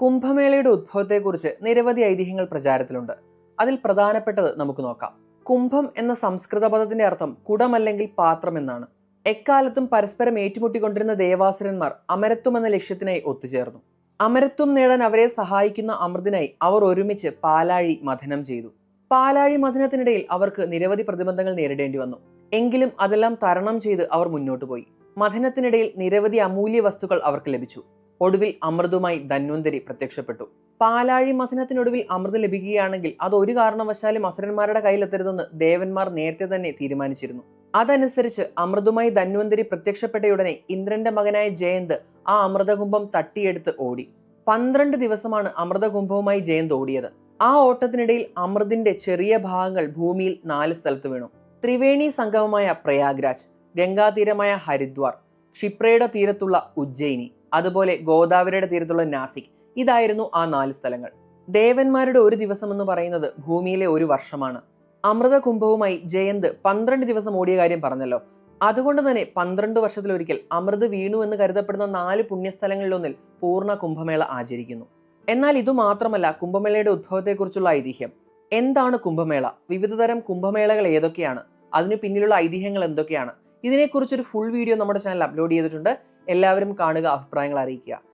കുംഭമേളയുടെ ഉദ്ഭവത്തെക്കുറിച്ച് നിരവധി ഐതിഹ്യങ്ങൾ പ്രചാരത്തിലുണ്ട്. അതിൽ പ്രധാനപ്പെട്ടത് നമുക്ക് നോക്കാം. കുംഭം എന്ന സംസ്കൃത പദത്തിന്റെ അർത്ഥം കുടമല്ലെങ്കിൽ പാത്രം എന്നാണ്. എക്കാലത്തും പരസ്പരം ഏറ്റുമുട്ടിക്കൊണ്ടിരുന്ന ദേവാസുരന്മാർ അമരത്വം എന്ന ലക്ഷ്യത്തിനായി ഒത്തുചേർന്നു. അമരത്വം നേടാൻ അവരെ സഹായിക്കുന്ന അമൃതിനായി അവർ ഒരുമിച്ച് പാലാഴി മഥനം ചെയ്തു. പാലാഴി മഥനത്തിനിടയിൽ അവർക്ക് നിരവധി പ്രതിബന്ധങ്ങൾ നേരിടേണ്ടി വന്നു. എങ്കിലും അതെല്ലാം തരണം ചെയ്ത് അവർ മുന്നോട്ട് പോയി മഥനത്തിനിടയിൽ നിരവധി അമൂല്യ വസ്തുക്കൾ അവർക്ക് ലഭിച്ചു. ഒടുവിൽ അമൃതുമായി ധന്വന്തരി പ്രത്യക്ഷപ്പെട്ടു. പാലാഴി മഥനത്തിനൊടുവിൽ അമൃത് ലഭിക്കുകയാണെങ്കിൽ അത് ഒരു കാരണവശാലും അസുരന്മാരുടെ കയ്യിലെത്തരുതെന്ന് ദേവന്മാർ നേരത്തെ തന്നെ തീരുമാനിച്ചിരുന്നു. അതനുസരിച്ച് അമൃതുമായി ധന്വന്തരി പ്രത്യക്ഷപ്പെട്ടയുടനെ ഇന്ദ്രന്റെ മകനായ ജയന്ത് ആ അമൃതകുംഭം തട്ടിയെടുത്ത് ഓടി. പന്ത്രണ്ട് ദിവസമാണ് അമൃതകുംഭവുമായി ജയന്ത് ഓടിയത്. ആ ഓട്ടത്തിനിടയിൽ അമൃതിന്റെ ചെറിയ ഭാഗങ്ങൾ ഭൂമിയിൽ നാല് സ്ഥലത്ത് വീണു. ത്രിവേണി സംഗമമായ പ്രയാഗ്രാജ് ഗംഗാതീരമായ ഹരിദ്വാർ ക്ഷിപ്രയുടെ തീരത്തുള്ള ഉജ്ജയിനി അതുപോലെ ഗോദാവരിയുടെ തീരത്തുള്ള നാസിക്. ഇതായിരുന്നു ആ നാല് സ്ഥലങ്ങൾ. ദേവന്മാരുടെ ഒരു ദിവസം എന്ന് പറയുന്നത് ഭൂമിയിലെ ഒരു വർഷമാണ്. അമൃത കുംഭവുമായി ജയന്ത് പന്ത്രണ്ട് ദിവസം ഓടിയ കാര്യം പറഞ്ഞല്ലോ. അതുകൊണ്ട് തന്നെ പന്ത്രണ്ട് വർഷത്തിലൊരിക്കൽ അമൃത് വീണു എന്ന് കരുതപ്പെടുന്ന നാല് പുണ്യസ്ഥലങ്ങളിലൊന്നിൽ പൂർണ കുംഭമേള ആചരിക്കുന്നു. എന്നാൽ ഇതു മാത്രമല്ല കുംഭമേളയുടെ ഉദ്ഭവത്തെക്കുറിച്ചുള്ള ഐതിഹ്യം. എന്താണ് കുംഭമേള? വിവിധതരം കുംഭമേളകൾ ഏതൊക്കെയാണ്? അതിന് പിന്നിലുള്ള ഐതിഹ്യങ്ങൾ എന്തൊക്കെയാണ്? ഇതിനെക്കുറിച്ചൊരു ഫുൾ വീഡിയോ നമ്മുടെ ചാനൽ അപ്ലോഡ് ചെയ്തിട്ടുണ്ട്. എല്ലാവരും കാണുക അഭിപ്രായങ്ങൾ അറിയിക്കുക.